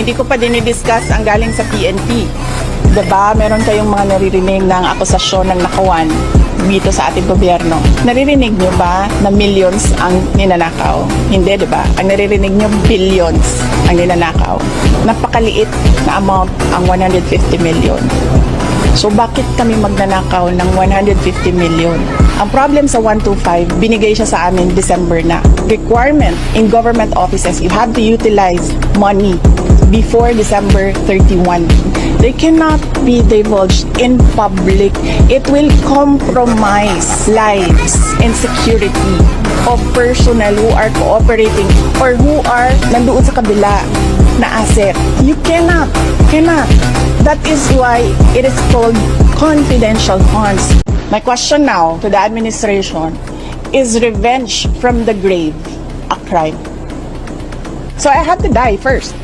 Hindi ko pa dinidiscuss ang galing sa PNP. Diba, meron kayong mga naririnig ng akusasyon ng nakawan dito sa ating gobyerno. Naririnig nyo ba na millions ang ninanakaw? Hindi, di ba? Ang naririnig nyo, billions ang ninanakaw. Napakaliit na amount ang 150 million. So bakit kami magnanakaw ng 150 million? Ang problem sa 125, binigay siya sa amin December na. Requirement in government offices, you have to utilize money before December 31. They cannot be divulged in public. It will compromise lives and security of personnel who are cooperating or who are nandoon sa kabila na asset. You cannot, cannot. That is why it is called confidential funds. My question now to the administration is revenge from the grave a crime? So I had to die first.